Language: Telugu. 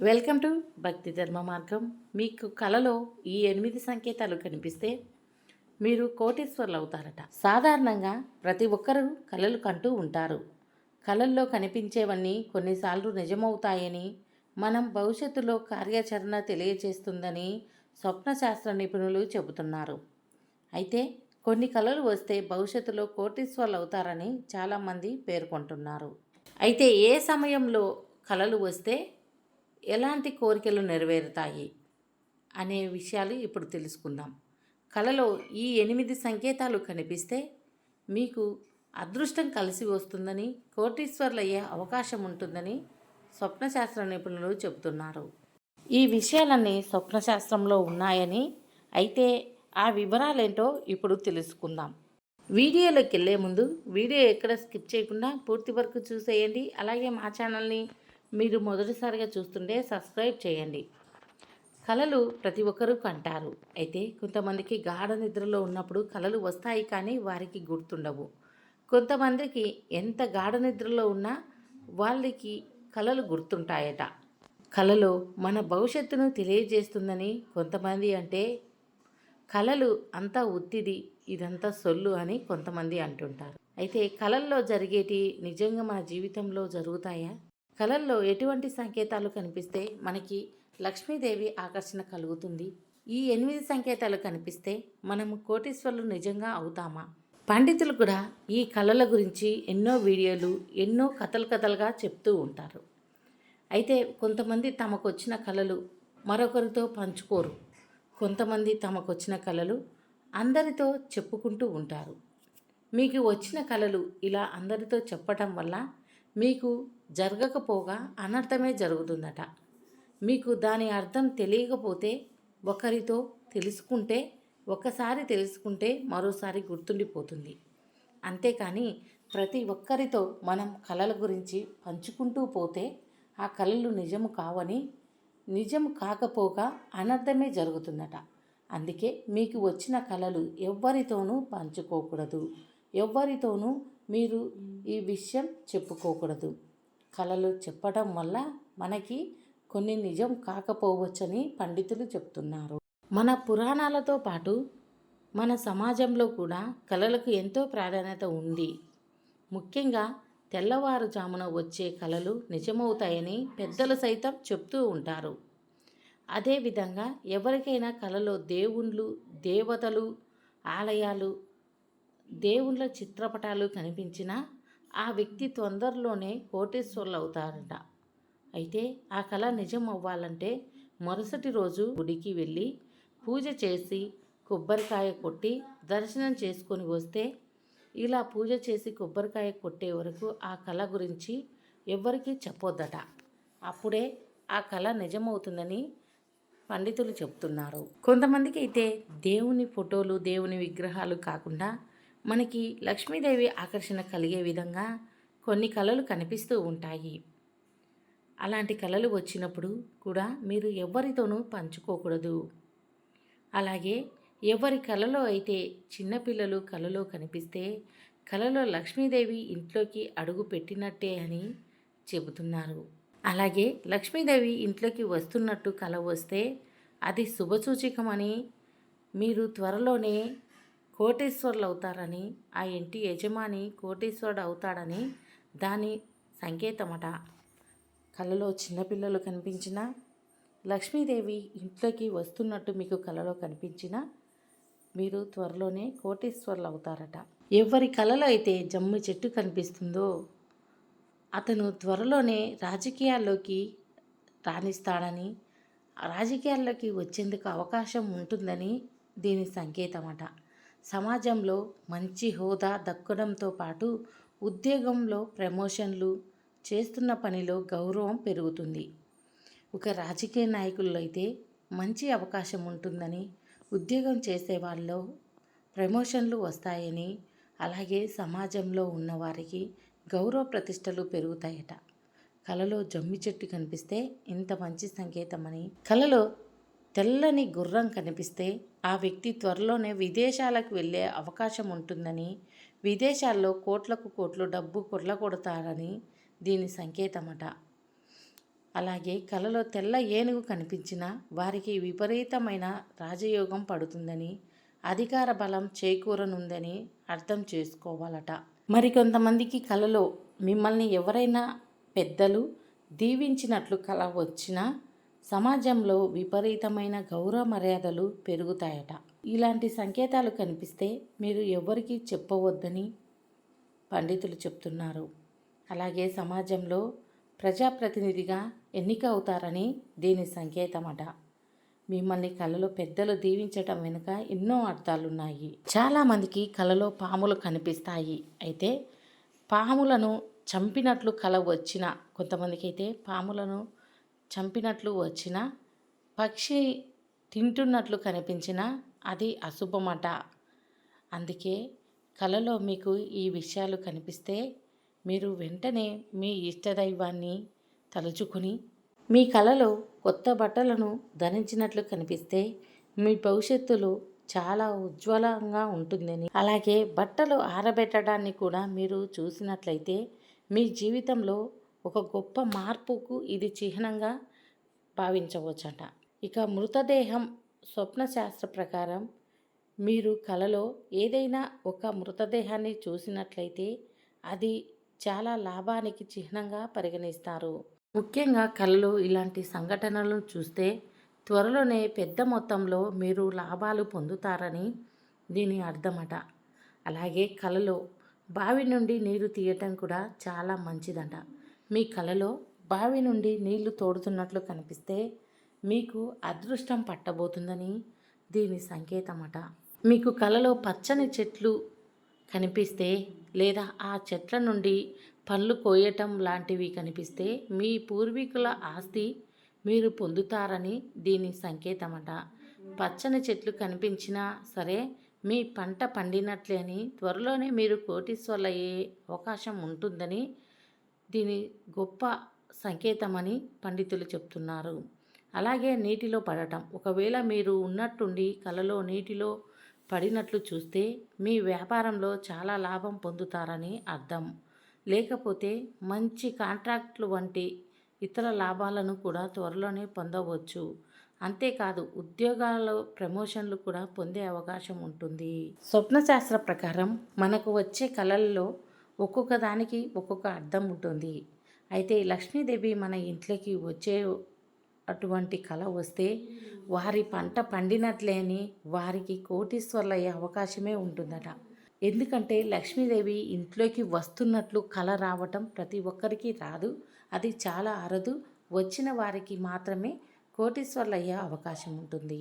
వెల్కమ్ టు భక్తి ధర్మ మార్గం. మీకు కలలో ఈ ఎనిమిది సంకేతాలు కనిపిస్తే మీరు కోటీశ్వర్లు అవుతారట. సాధారణంగా ప్రతి ఒక్కరూ కలలు కంటూ ఉంటారు. కలల్లో కనిపించేవన్నీ కొన్నిసార్లు నిజమవుతాయని మనం భవిష్యత్తులో కార్యాచరణ తెలియజేస్తుందని స్వప్నశాస్త్ర నిపుణులు చెబుతున్నారు. అయితే కొన్ని కళలు వస్తే భవిష్యత్తులో కోటీశ్వర్లు అవుతారని చాలామంది పేర్కొంటున్నారు. అయితే ఏ సమయంలో కళలు వస్తే ఎలాంటి కోరికలు నెరవేరుతాయి అనే విషయాలు ఇప్పుడు తెలుసుకుందాం. కళలో ఈ ఎనిమిది సంకేతాలు కనిపిస్తే మీకు అదృష్టం కలిసి వస్తుందని కోటీశ్వర్లయ్యే అవకాశం ఉంటుందని స్వప్నశాస్త్ర నిపుణులు చెబుతున్నారు. ఈ విషయాలన్నీ స్వప్నశాస్త్రంలో ఉన్నాయని అయితే ఆ వివరాలేంటో ఇప్పుడు తెలుసుకుందాం. వీడియోలోకి వెళ్ళే ముందు వీడియో ఎక్కడ స్కిప్ చేయకుండా పూర్తి వరకు చూసేయండి. అలాగే మా ఛానల్ని మీరు మొదటిసారిగా చూస్తుంటే సబ్స్క్రైబ్ చేయండి. కళలు ప్రతి ఒక్కరూ కంటారు. అయితే కొంతమందికి గాఢ నిద్రలో ఉన్నప్పుడు కళలు వస్తాయి కానీ వారికి గుర్తుండవు. కొంతమందికి ఎంత గాఢ నిద్రలో ఉన్నా వాళ్ళకి కళలు గుర్తుంటాయట. కళలో మన భవిష్యత్తును తెలియజేస్తుందని కొంతమంది అంటే కళలు అంతా ఒత్తిడి ఇదంతా సొల్లు అని కొంతమంది అంటుంటారు. అయితే కళల్లో జరిగేటి నిజంగా మన జీవితంలో జరుగుతాయా? కళల్లో ఎటువంటి సంకేతాలు కనిపిస్తే మనకి లక్ష్మీదేవి ఆకర్షణ కలుగుతుంది. ఈ ఎనిమిది సంకేతాలు కనిపిస్తే మనము కోటీశ్వరులు నిజంగా అవుతామా? పండితులు కూడా ఈ కళల గురించి ఎన్నో వీడియోలు ఎన్నో కథలు కథలుగా చెప్తూ ఉంటారు. అయితే కొంతమంది తమకు వచ్చిన కళలు మరొకరితో పంచుకోరు. కొంతమంది తమకు వచ్చిన కళలు అందరితో చెప్పుకుంటూ ఉంటారు. మీకు వచ్చిన కళలు ఇలా అందరితో చెప్పటం వల్ల మీకు జరగకపోగా అనర్థమే జరుగుతుందట. మీకు దాని అర్థం తెలియకపోతే ఒకరితో తెలుసుకుంటే ఒకసారి తెలుసుకుంటే మరోసారి గుర్తుండిపోతుంది. అంతేకాని ప్రతి ఒక్కరితో మనం కళల గురించి పంచుకుంటూ పోతే ఆ కళలు నిజము కావని నిజం కాకపోగా అనర్థమే జరుగుతుందట. అందుకే మీకు వచ్చిన కళలు ఎవ్వరితోనూ పంచుకోకూడదు. ఎవ్వరితోనూ మీరు ఈ విషయం చెప్పుకోకూడదు. కళలు చెప్పడం వల్ల మనకి కొన్ని నిజం కాకపోవచ్చని పండితులు చెప్తున్నారు. మన పురాణాలతో పాటు మన సమాజంలో కూడా కళలకు ఎంతో ప్రాధాన్యత ఉంది. ముఖ్యంగా తెల్లవారుజామున వచ్చే కళలు నిజమవుతాయని పెద్దలు సైతం చెప్తూ ఉంటారు. అదేవిధంగా ఎవరికైనా కళలో దేవుళ్ళు దేవతలు ఆలయాలు దేవుళ్ళ చిత్రపటాలు కనిపించినా ఆ వ్యక్తి తొందరలోనే కోటేశ్వర్లు అవుతారట అయితే ఆ కళ నిజం అవ్వాలంటే మరుసటి రోజు గుడికి వెళ్ళి పూజ చేసి కొబ్బరికాయ కొట్టి దర్శనం చేసుకొని వస్తే ఇలా పూజ చేసి కొబ్బరికాయ కొట్టే వరకు ఆ కళ గురించి ఎవ్వరికీ చెప్పొద్దట. అప్పుడే ఆ కళ నిజమవుతుందని పండితులు చెప్తున్నారు. కొంతమందికి అయితే దేవుని ఫోటోలు దేవుని విగ్రహాలు కాకుండా మనకి లక్ష్మీదేవి ఆకర్షణ కలిగే విధంగా కొన్ని కళలు కనిపిస్తూ ఉంటాయి. అలాంటి కళలు వచ్చినప్పుడు కూడా మీరు ఎవరితోనూ పంచుకోకూడదు. అలాగే ఎవరి కళలో అయితే చిన్నపిల్లలు కళలో కనిపిస్తే కళలో లక్ష్మీదేవి ఇంట్లోకి అడుగు పెట్టినట్టే అని చెబుతున్నారు. అలాగే లక్ష్మీదేవి ఇంట్లోకి వస్తున్నట్టు కళ వస్తే అది శుభసూచకమని మీరు త్వరలోనే కోటేశ్వరులు అవుతారని ఆ ఇంటి యజమాని కోటేశ్వరుడు అవుతాడని దాని సంకేతమట. కళలో చిన్నపిల్లలు కనిపించినా లక్ష్మీదేవి ఇంట్లోకి వస్తున్నట్టు మీకు కళలో కనిపించినా మీరు త్వరలోనే కోటేశ్వర్లు అవుతారట ఎవరి కళలో అయితే జమ్మి చెట్టు కనిపిస్తుందో అతను త్వరలోనే రాజకీయాల్లోకి రాణిస్తాడని రాజకీయాల్లోకి వచ్చేందుకు అవకాశం ఉంటుందని దీని సంకేతమట. సమాజంలో మంచి హోదా దక్కడంతో పాటు ఉద్యోగంలో ప్రమోషన్లు చేస్తున్న పనిలో గౌరవం పెరుగుతుంది. ఒక రాజకీయ నాయకుల్లో అయితే మంచి అవకాశం ఉంటుందని ఉద్యోగం చేసే వాళ్ళలో ప్రమోషన్లు వస్తాయని అలాగే సమాజంలో ఉన్నవారికి గౌరవ ప్రతిష్టలు పెరుగుతాయట. కలలో జమ్మి చెట్టు కనిపిస్తే ఇంత మంచి సంకేతమని కలలో తెల్లని గుర్రం కనిపిస్తే ఆ వ్యక్తి త్వరలోనే విదేశాలకు వెళ్ళే అవకాశం ఉంటుందని విదేశాల్లో కోట్లకు కోట్లు డబ్బు కొట్లకొడతారని దీని సంకేతమట. అలాగే కలలో తెల్ల ఏనుగు కనిపించినా వారికి విపరీతమైన రాజయోగం పడుతుందని అధికార బలం చేకూరనుందని అర్థం చేసుకోవాలట. మరికొంతమందికి కలలో మిమ్మల్ని ఎవరైనా పెద్దలు దీవించినట్లు కల వచ్చినా సమాజంలో విపరీతమైన గౌరవ మర్యాదలు పెరుగుతాయట. ఇలాంటి సంకేతాలు కనిపిస్తే మీరు ఎవరికి చెప్పవద్దని పండితులు చెప్తున్నారు. అలాగే సమాజంలో ప్రజాప్రతినిధిగా ఎన్నిక అవుతారని దీని సంకేతమట. మిమ్మల్ని కలలో పెద్దలు దీవించటం వెనుక ఎన్నో అర్థాలున్నాయి. చాలామందికి కలలో పాములు కనిపిస్తాయి. అయితే పాములను చంపినట్లు కళ వచ్చిన కొంతమందికి అయితే పాములను చంపినట్లు వచ్చిన పక్షి తింటున్నట్లు కనిపించిన అది అశుభమట. అందుకే కలలో మీకు ఈ విషయాలు కనిపిస్తే మీరు వెంటనే మీ ఇష్టదైవాన్ని తలుచుకుని మీ కలలో కొత్త బట్టలను ధరించినట్లు కనిపిస్తే మీ భవిష్యత్తులో చాలా ఉజ్వలంగా ఉంటుందని. అలాగే బట్టలు ఆరబెట్టడాన్ని కూడా మీరు చూసినట్లయితే మీ జీవితంలో ఒక గొప్ప మార్పుకు ఇది చిహ్నంగా భావించవచ్చట. ఇక మృతదేహం స్వప్న శాస్త్ర ప్రకారం మీరు కలలో ఏదైనా ఒక మృతదేహాన్ని చూసినట్లయితే అది చాలా లాభానికి చిహ్నంగా పరిగణిస్తారు. ముఖ్యంగా కళలు ఇలాంటి సంఘటనలను చూస్తే త్వరలోనే పెద్ద మొత్తంలో మీరు లాభాలు పొందుతారని దీని అర్థమట. అలాగే కళలో బావి నుండి నీరు తీయటం కూడా చాలా మంచిదంట. మీ కలలో బావి నుండి నీళ్ళు తోడుతున్నట్లు కనిపిస్తే మీకు అదృష్టం పట్టబోతుందని దీని సంకేతమట. మీకు కలలో పచ్చని చెట్లు కనిపిస్తే లేదా ఆ చెట్ల నుండి పళ్ళు కోయటం లాంటివి కనిపిస్తే మీ పూర్వీకుల ఆస్తి మీరు పొందుతారని దీని సంకేతమట. పచ్చని చెట్లు కనిపించినా సరే మీ పంట పండినట్లే అని త్వరలోనే మీరు కోటీశ్వర్లయ్యే అవకాశం ఉంటుందని దీని గొప్ప సంకేతమని పండితులు చెప్తున్నారు. అలాగే నీటిలో పడటం. ఒకవేళ మీరు ఉన్నట్టుండి కలలో నీటిలో పడినట్లు చూస్తే మీ వ్యాపారంలో చాలా లాభం పొందుతారని అర్థం. లేకపోతే మంచి కాంట్రాక్ట్లు వంటి ఇతర లాభాలను కూడా త్వరలోనే పొందవచ్చు. అంతేకాదు ఉద్యోగాలలో ప్రమోషన్లు కూడా పొందే అవకాశం ఉంటుంది. స్వప్నశాస్త్ర ప్రకారం మనకు వచ్చే కళల్లో ఒక్కొక్క దానికి ఒక్కొక్క అర్థం ఉంటుంది. అయితే లక్ష్మీదేవి మన ఇంట్లోకి వచ్చే అటువంటి కళ వస్తే వారి పంట పండినట్లేని వారికి కోటీశ్వర్లు అయ్యే అవకాశమే ఉంటుందట. ఎందుకంటే లక్ష్మీదేవి ఇంట్లోకి వస్తున్నట్లు కళ రావటం ప్రతి ఒక్కరికి రాదు. అది చాలా అరదు. వచ్చిన వారికి మాత్రమే కోటీశ్వర్లు అయ్యే అవకాశం ఉంటుంది.